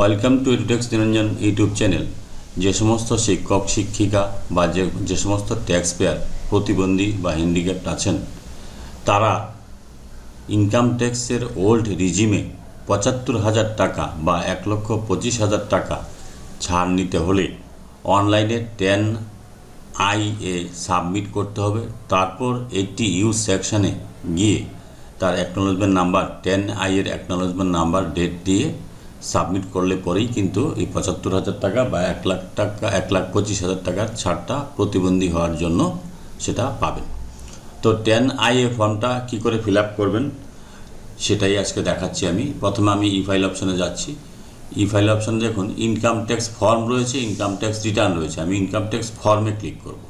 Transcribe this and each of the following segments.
Welcome to Edutex Niranjan YouTube channel. যে সমস্ত শিক্ষক, শিক্ষিকা বা যে যে সমস্ত ট্যাক্স পেয়ার প্রতিবন্ধী বা হ্যান্ডিক্যাপ্ট আছেন, তারা ইনকাম ট্যাক্সের ওল্ড রিজিমে পঁচাত্তর হাজার টাকা বা এক লক্ষ পঁচিশ হাজার টাকা ছাড় নিতে হলে অনলাইনে টেন আই এ সাবমিট করতে হবে। তারপর একটি ইউজ সেকশানে গিয়ে তার অ্যাকনোলজমেন্ট নাম্বার টেন আই এর অ্যাকনোলজমেন্ট নাম্বার ডেট দিয়ে সাবমিট করলে পরেই কিন্তু এই পঁচাত্তর হাজার টাকা বা এক লাখ টাকা, এক লাখ পঁচিশ হাজার টাকার ছাড়টা প্রতিবন্ধী হওয়ার জন্য সেটা পাবেন। তো টেন আই এ ফর্মটা কী করে ফিল আপ করবেন সেটাই আজকে দেখাচ্ছি আমি। প্রথমে আমি ই ফাইল অপশানে যাচ্ছি। ই ফাইল অপশানে দেখুন, ইনকাম ট্যাক্স ফর্ম রয়েছে, ইনকাম ট্যাক্স রিটার্ন রয়েছে। আমি ইনকাম ট্যাক্স ফর্মে ক্লিক করব।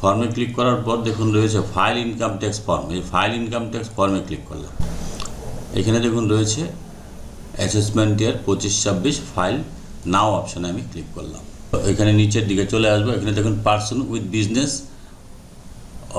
ফর্মে ক্লিক করার পর দেখুন রয়েছে ফাইল ইনকাম ট্যাক্স ফর্ম। এই ফাইল ইনকাম ট্যাক্স ফর্মে ক্লিক করলাম। এখানে দেখুন রয়েছে অ্যাসেসমেন্ট ইয়ার পঁচিশ, ছাব্বিশ ফাইল নাও অপশানে আমি ক্লিক করলাম। এখানে নিচের দিকে চলে আসব। এখানে দেখুন person with business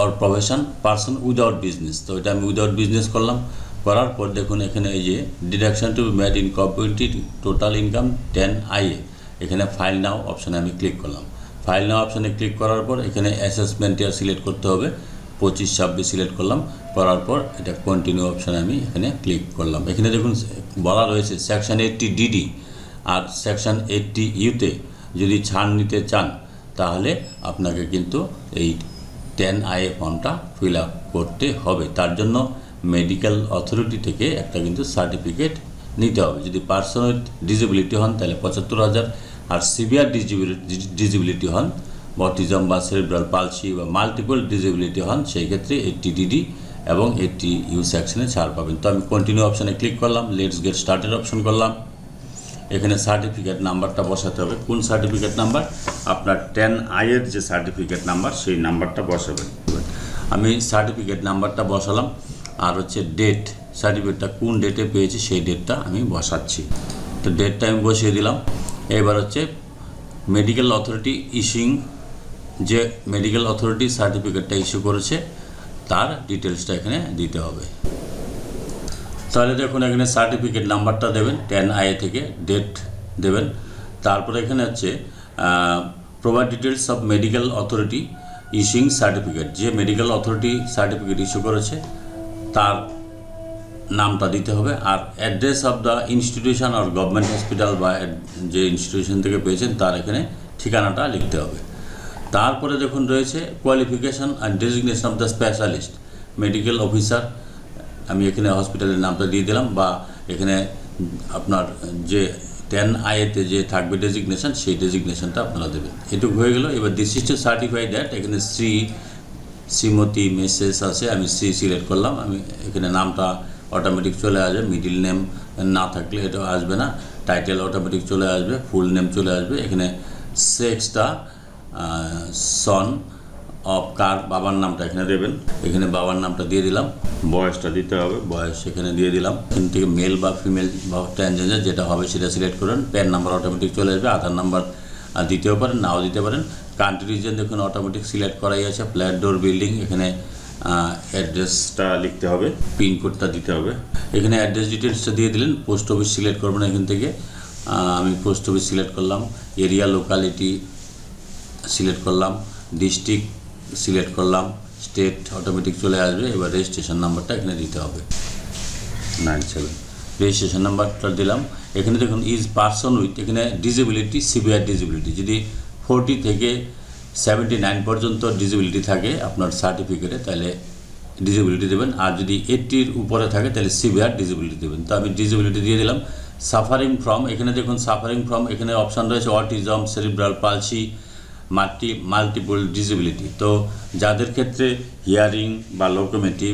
or profession person without business তো এটা আমি উইদাউট বিজনেস করলাম। করার পর দেখুন এখানে এই যে deduction to made in cooperative total income ten I A এখানে ফাইল নাও অপশানে আমি ক্লিক করলাম। ফাইল নাও অপশানে ক্লিক করার পর এখানে অ্যাসেসমেন্ট ইয়ার সিলেক্ট করতে হবে। পঁচিশ, ছাব্বিশ সিলেক্ট করলাম। করার পর এটা কন্টিনিউ অপশানে আমি এখানে ক্লিক করলাম। এখানে দেখুন বলা রয়েছে সেকশন এইটটি ডিডি আর সেকশন এইটটি ইউতে যদি ছাড় নিতে চান, তাহলে আপনাকে কিন্তু এই টেন আইএ ফর্মটা ফিল আপ করতে হবে। তার জন্য মেডিকেল অথরিটি থেকে একটা কিন্তু সার্টিফিকেট নিতে হবে। যদি পার্সোনাল উইথ ডিসেবিলিটি হন, তাহলে পঁচাত্তর হাজার। আর সিভিয়ার ডিসেবিলিটি হন বটিজম বা সেরিব্রাল পালসি বা মাল্টিপল ডিসেবিলিটি হন, সেই ক্ষেত্রে এইটটি ডিডি এবং এইটটি ইউ সেকশনে ছাড় পাবেন। তো আমি কন্টিনিউ অপশানে ক্লিক করলাম লেটস গেট স্টার্টেড অপশন করলাম। এখানে সার্টিফিকেট নাম্বারটা বসাতে হবে। কোন সার্টিফিকেট নাম্বার আপনার টেন আইয়ের যে সার্টিফিকেট নাম্বার সেই নাম্বারটা বসাবেন। আমি সার্টিফিকেট নাম্বারটা বসালাম, আর হচ্ছে ডেট সার্টিফিকেটটা কোন ডেটে পেয়েছি সেই ডেটটা আমি বসাচ্ছি। তো ডেটটা আমি বসিয়ে দিলাম। এবার হচ্ছে মেডিকেল অথরিটি ইস্যুইং যে মেডিকেল অথরিটি সার্টিফিকেটটা ইস্যু করেছে তার ডিটেলসটা এখানে দিতে হবে। তাহলে দেখুন, এখানে সার্টিফিকেট নাম্বারটা দেবেন টেন আই থেকে ডেট দেবেন। তারপরে এখানে হচ্ছে provide details of medical authority issuing certificate যে মেডিকেল অথরিটি সার্টিফিকেট ইস্যু করেছে, তার নামটা দিতে হবে। আর অ্যাড্রেস অফ দ্য ইনস্টিটিউশন আর গভর্নমেন্ট হসপিটাল বা যে ইনস্টিটিউশন থেকে পেয়েছেন, তার এখানে ঠিকানাটা লিখতে হবে। তারপরে দেখুন রয়েছে qualification and designation of the specialist medical officer আমি এখানে হসপিটালের নামটা দিয়ে দিলাম, বা এখানে আপনার যে টেন আইএতে যে থাকবে ডেজিগনেশন সেই ডেজিগনেশনটা আপনারা দেবেন। এটুকু হয়ে গেল। এবার this is to certify that এখানে শ্রী শ্রীমতী মেসেজ আছে, আমি শ্রী সিলেক্ট করলাম, আমি এখানে নামটা অটোমেটিক চলে আসবে মিডিল নেম না থাকলে এটা আসবে না টাইটেল অটোমেটিক চলে আসবে ফুল নেম চলে আসবে, এখানে সেক্সটা সন অফ কার বাবার নামটা এখানে দেবেন। এখানে বাবার নামটা দিয়ে দিলাম। বয়সটা দিতে হবে, বয়স এখানে দিয়ে দিলাম। এখান থেকে মেল বা ফিমেল বা ট্রান্সজেন্ডার যেটা হবে সেটা সিলেক্ট করুন। প্যান নাম্বার অটোমেটিক চলে আসবে, আধার নাম্বার দিতেও পারেন, নাও দিতে পারেন। কান্ট্রি রিজন দেখুন অটোমেটিক সিলেক্ট করাই আছে। ফ্ল্যাট ডোর বিল্ডিং এখানে অ্যাড্রেসটা লিখতে হবে পিনকোডটা দিতে হবে। এখানে অ্যাড্রেস ডিটেলসটা দিয়ে দিলেন পোস্ট অফিস সিলেক্ট করবেন এখান থেকে। আমি পোস্ট অফিস সিলেক্ট করলাম। এরিয়া লোকালিটি সিলেক্ট করলাম, ডিস্ট্রিক্ট সিলেক্ট করলাম, স্টেট অটোমেটিক চলে আসবে, এবার রেজিস্ট্রেশন নাম্বারটা এখানে দিতে হবে। Nine seven. রেজিস্ট্রেশন নাম্বারটা দিলাম। এখানে দেখুন ইজ পার্সন উইথ এখানে ডিসেবিলিটি সিভিয়ার ডিসেবিলিটি যদি ফোরটি থেকে সেভেন্টি নাইন পর্যন্ত ডিসেবিলিটি থাকে আপনার সার্টিফিকেটে তাহলে ডিসেবিলিটি দেবেন। আর যদি এইটটির উপরে থাকে, তাহলে সিভিয়ার ডিসেবিলিটি দেবেন। তো আমি ডিসেবিলিটি দিয়ে দিলাম। সাফারিং ফ্রম এখানে দেখুন সাফারিং ফ্রম এখানে অপশান রয়েছে autism cerebral palsy multi multiple disability তো যাদের ক্ষেত্রে হিয়ারিং বা লোকোমেটিভ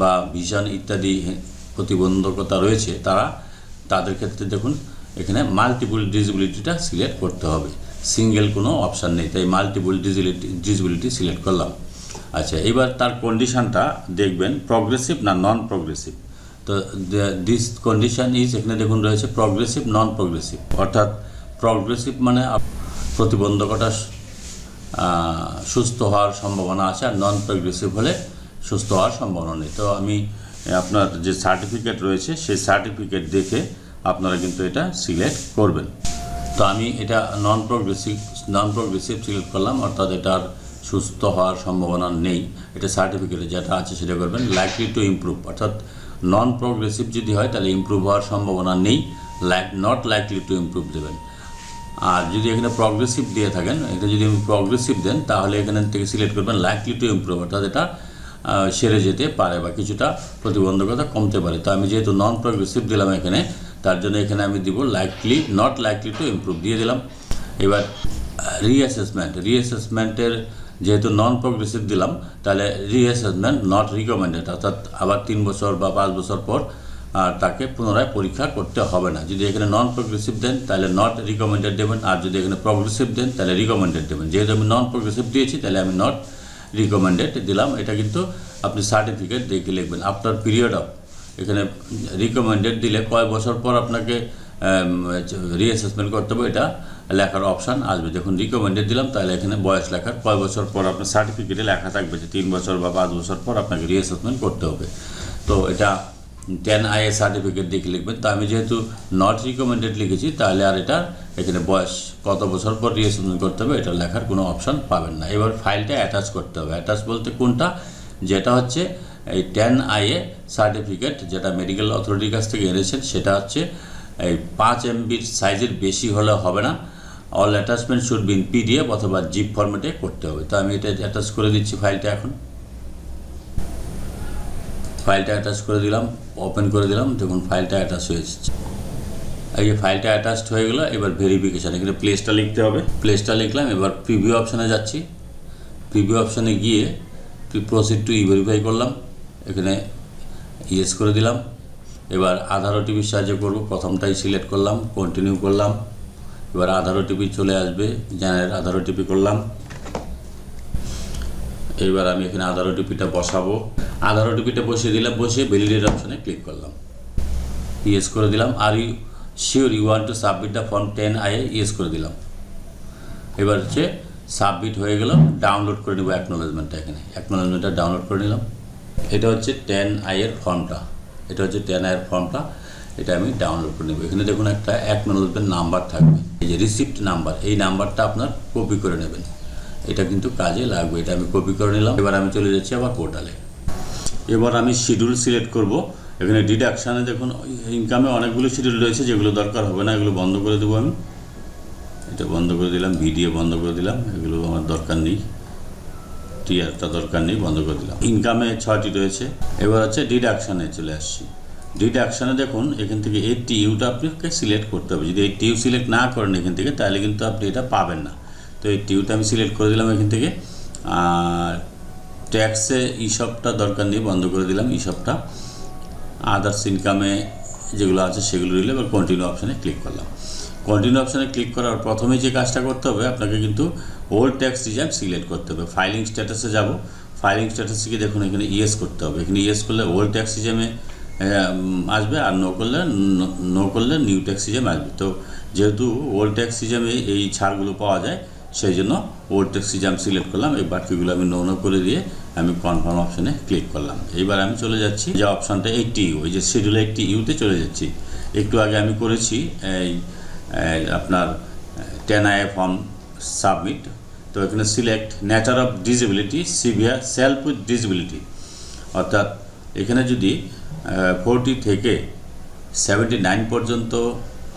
বা ভিশন ইত্যাদি প্রতিবন্ধকতা রয়েছে, তারা তাদের ক্ষেত্রে দেখুন, এখানে মাল্টিপল ডিসেবিলিটিটা সিলেক্ট করতে হবে। সিঙ্গেল কোনো অপশান নেই, তাই মাল্টিপল ডিসেবিলিটি ডিসেবিলিটি সিলেক্ট করলাম। আচ্ছা এবার তার কন্ডিশানটা দেখবেন প্রগ্রেসিভ না নন প্রগ্রেসিভ তো দিস কন্ডিশান ইজ এখানে দেখুন রয়েছে প্রগ্রেসিভ নন প্রগ্রেসিভ অর্থাৎ প্রগ্রেসিভ মানে প্রতিবন্ধকতা সুস্থ হওয়ার সম্ভাবনা আছে আর নন প্রগ্রেসিভ হলে সুস্থ হওয়ার সম্ভাবনা নেই। তো আমি আপনার যে সার্টিফিকেট রয়েছে, সেই সার্টিফিকেট দেখে আপনারা কিন্তু এটা সিলেক্ট করবেন। তো আমি এটা non progressive non progressive select করলাম, অর্থাৎ এটার সুস্থ হওয়ার সম্ভাবনা নেই। এটা সার্টিফিকেটে যেটা আছে সেটা করবেন লাইকলি টু ইমপ্রুভ অর্থাৎ নন প্রগ্রেসিভ যদি হয়, তাহলে ইমপ্রুভ হওয়ার সম্ভাবনা নেই like not likely to improve দেবেন। আর যদি এখানে প্রগ্রেসিভ দিয়ে থাকেন, এটা যদি প্রগ্রেসিভ দেন, তাহলে এখানে থেকে সিলেক্ট করবেন লাইকলি টু ইমপ্রুভ অর্থাৎ এটা সেরে যেতে পারে বা কিছুটা প্রতিবন্ধকতা কমতে পারে। তো আমি যেহেতু নন প্রগ্রেসিভ দিলাম এখানে, তার জন্য এখানে আমি দিব likely not likely to improve দিয়ে দিলাম। এবার রিঅ্যাসেসমেন্ট রিঅ্যাসেসমেন্টের যেহেতু নন প্রগ্রেসিভ দিলাম, তাহলে রিঅ্যাসেসমেন্ট নট রিকমেন্ডেড অর্থাৎ আবার তিন বছর বা পাঁচ বছর পর আর তাকে পুনরায় পরীক্ষা করতে হবে না। যদি এখানে নন প্রগ্রেসিভ দেন, তাহলে নট রিকমেন্ডেড দেবেন। আর যদি এখানে প্রগ্রেসিভ দেন, তাহলে রিকমেন্ডেড দেবেন। যেহেতু আমি নন প্রগ্রেসিভ দিয়েছি, তাহলে আমি নট রিকমেন্ডেড দিলাম। এটা কিন্তু আপনি সার্টিফিকেট দেখে লিখবেন। আফটার পিরিয়ড অফ এখানে রিকমেন্ডেড দিলে কয় বছর পর আপনাকে রিঅ্যাসেসমেন্ট করতে হবে, এটা লেখার অপশান আসবে। যখন রিকমেন্ডেড দিলাম, তাহলে এখানে বয়স লেখার কয় বছর পর আপনার সার্টিফিকেটে লেখা থাকবে যে তিন বছর বা পাঁচ বছর পর আপনাকে রিঅ্যাসেসমেন্ট করতে হবে। তো এটা টেন আই এ সার্টিফিকেট দেখে লিখবেন? তো আমি যেহেতু নট রিকমেন্ডেড লিখেছি, তাহলে আর এটা এখানে বয়স কত বছর পর রিঅ্যাসেসমেন্ট করতে হবে, এটা লেখার কোনো অপশান পাবেন না। এবার ফাইলটা অ্যাটাচ করতে হবে। অ্যাটাচ বলতে কোনটা? যেটা হচ্ছে এই টেন আই এ সার্টিফিকেট যেটা মেডিকেল অথরিটির কাছ থেকে এনেছেন, সেটা হচ্ছে এই পাঁচ এমবির সাইজের বেশি হলে হবে না। All attachment should been PDF অথবা জিপ ফরম্যাটে করতে হবে। তো আমি এটা অ্যাটাচ করে দিচ্ছি ফাইলটা এখন। ফাইলটা অ্যাটাচ করে দিলাম ওপেন করে দিলাম, দেখুন ফাইলটা অ্যাটাচ হয়ে এসেছে। এই যে ফাইলটা অ্যাটাচড হয়ে গেলো, এবার ভেরিফিকেশান এখানে প্লেসটা লিখতে হবে। প্লেসটা লিখলাম, এবার প্রিভিউ অপশানে যাচ্ছি। প্রিভিউ অপশানে গিয়ে প্রসিড টু ই ভেরিফাই করলাম, এখানে ইয়েস করে দিলাম। এবার আধার ওটিপির সাহায্যে করব, প্রথমটাই সিলেক্ট করলাম কন্টিনিউ করলাম। এবার আধার ওটিপি চলে আসবে জেনারেল আধার ওটিপি করলাম। এইবার আমি এখানে আধার ওটিপিটা বসাবো। আধার ওটিপিটা বসিয়ে দিলাম, বসিয়ে ভ্যালিডেট অপশানে ক্লিক করলাম। ইয়েস করে দিলাম। Are you sure you want to submit the form then I yes করে দিলাম। এবার হচ্ছে সাবমিট হয়ে গেল ডাউনলোড করে নেব অ্যাকনোলেজমেন্টটা এখানে। অ্যাকনোলেজমেন্টটা ডাউনলোড করে নিলাম। এটা হচ্ছে টেন আইয়ের ফর্মটা এটা হচ্ছে টেন আইয়ের ফর্মটা এটা আমি ডাউনলোড করে নেব। এখানে দেখুন একটা অ্যাকনোলেজমেন্ট নাম্বার থাকবে। এই যে রিসিপ্ট নাম্বার এই নাম্বারটা আপনার কপি করে নেবেন। এটা কিন্তু কাজে লাগবে, এটা আমি কপি করে নিলাম। এবার আমি চলে যাচ্ছি আবার পোর্টালে এবার আমি শিডিউল সিলেক্ট করব। এখানে ডিডাকশানে দেখুন ইনকামে অনেকগুলো শিডিউল রয়েছে, যেগুলো দরকার হবে না, এগুলো বন্ধ করে দেবো আমি। এটা বন্ধ করে দিলাম ভিডিও বন্ধ করে দিলাম, এগুলো আমার দরকার নেই। টিআরটা দরকার নেই, বন্ধ করে দিলাম। ইনকামে ছয়টি রয়েছে। এবার হচ্ছে ডিডাকশানে চলে আসছি। ডিডাকশানে দেখুন, এখান থেকে এই টিউটা আপনাকে সিলেক্ট করতে হবে। যদি এই টিউ সিলেক্ট না করেন এখান থেকে, তাহলে কিন্তু আপনি এটা পাবেন না। তো এই টিউটা আমি সিলেক্ট করে দিলাম এখান থেকে। আর ট্যাক্সে ইসবটা দরকার নেই, বন্ধ করে দিলাম ইসবটা আদার্স ইনকামে যেগুলো আছে সেগুলো দিলে এবার কন্টিনিউ অপশানে ক্লিক করলাম। কন্টিনিউ অপশানে ক্লিক করার প্রথমে যে কাজটা করতে হবে, আপনাকে কিন্তু ওল্ড ট্যাক্স রিজার্ভ সিলেক্ট করতে হবে। ফাইলিং স্ট্যাটাসে যাব। ফাইলিং স্ট্যাটাসে গিয়ে দেখুন এখানে ইয়েস করতে হবে। এখানে ইয়েস করলে ওল্ড ট্যাক্স রিজামে আসবে, আর নো করলে নো করলে নিউ ট্যাক্স রিজাম আসবে। তো যেহেতু ওল্ড ট্যাক্স রিজামে এই ছাড়গুলো পাওয়া যায় সেই জন্য ওল্ড ট্যাক্স রিজাম সিলেক্ট করলাম, এই বাকিগুলো আমি নো করে দিয়ে আমি কনফার্ম অপশানে ক্লিক করলাম। এইবার আমি চলে যাচ্ছি, যে অপশানটা এইটটি ইউ ওই যে শিডিউল এইটটি ইউতে চলে যাচ্ছি। একটু আগে আমি করেছি, এই আপনার টেন আই ফর্ম সাবমিট তো এখানে select nature of disability severe self with disability অর্থাৎ এখানে যদি ফোরটি থেকে সেভেন্টি নাইন পর্যন্ত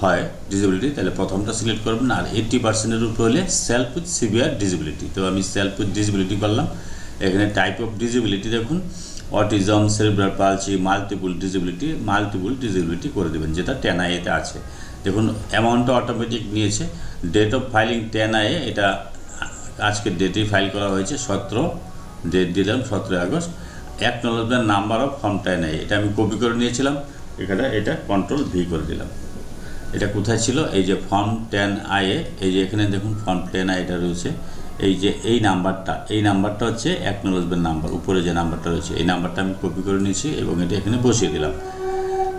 হয় ডিসেবিলিটি তাহলে প্রথমটা সিলেক্ট করবেন আর এইট্টি পার্সেন্টের উপর হলে সেলফ উইথ সিভিয়ার ডিসেবিলিটি তো আমি সেলফ উইথ ডিসেবিলিটি করলাম। এখানে টাইপ অফ ডিসেবিলিটি দেখুন। Autism cerebral palsy multiple disability multiple disability করে দেবেন, যেটা টেন আইতে আছে। দেখুন অ্যামাউন্টটা অটোমেটিক নিয়েছে। ডেট অফ ফাইলিং টেন আইয়ে এটা আজকের ডেটেই ফাইল করা হয়েছে, সতেরো ডেট দিলাম, সতেরোই আগস্ট। এক acknowledgement number of form ten I এটা আমি কপি করে নিয়েছিলাম। এখানে এটা কন্ট্রোল ভি করে দিলাম। এটা কোথায় ছিল? এই যে ফর্ম টেন আই এ, এই যে এখানে দেখুন ফর্ম টেন আই এটা রয়েছে। এই যে এই নাম্বারটা এই নাম্বারটা হচ্ছে অ্যাকনোলজমেন্ট নাম্বার, উপরে যে নাম্বারটা রয়েছে। এই নাম্বারটা আমি কপি করে নিয়েছি এবং এটা এখানে বসিয়ে দিলাম।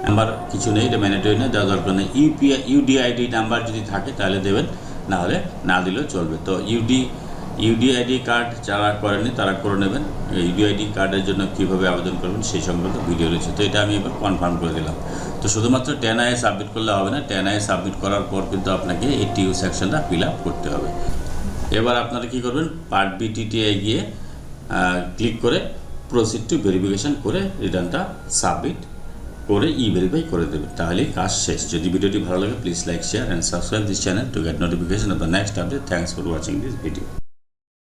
নাম্বার কিছু নেই, এটা ম্যান্ডেটরি না দেওয়া দরকার নেই। ইউপিআই ইউডিআইডি নাম্বার যদি থাকে তাহলে দেবেন, না হলে না দিলেও চলবে। তো ইউডি ইউডিআইডি কার্ড যারা করেনি তারা করে নেবেন। ইউডিআইডি কার্ডের জন্য কীভাবে আবেদন করবেন সেই সংক্রান্ত ভিডিও রয়েছে। তো এটা আমি এবার কনফার্ম করে দিলাম। তো শুধুমাত্র টেন আই সাবমিট করলে হবে না টেন আই সাবমিট করার পর কিন্তু আপনাকে এই টিউ সেকশনটা ফিল আপ করতে হবে। এবার আপনারা কী করবেন পার্ট বি টিটিআই গিয়ে ক্লিক করে প্রসিড টু ভেরিফিকেশন করে রিটার্নটা সাবমিট করে ই ভেরিফাই করে দেবেন। তাহলেই কাজ শেষ। যদি ভিডিওটি ভালো লাগে please like share and subscribe this channel to get notification of the next update thanks for watching this video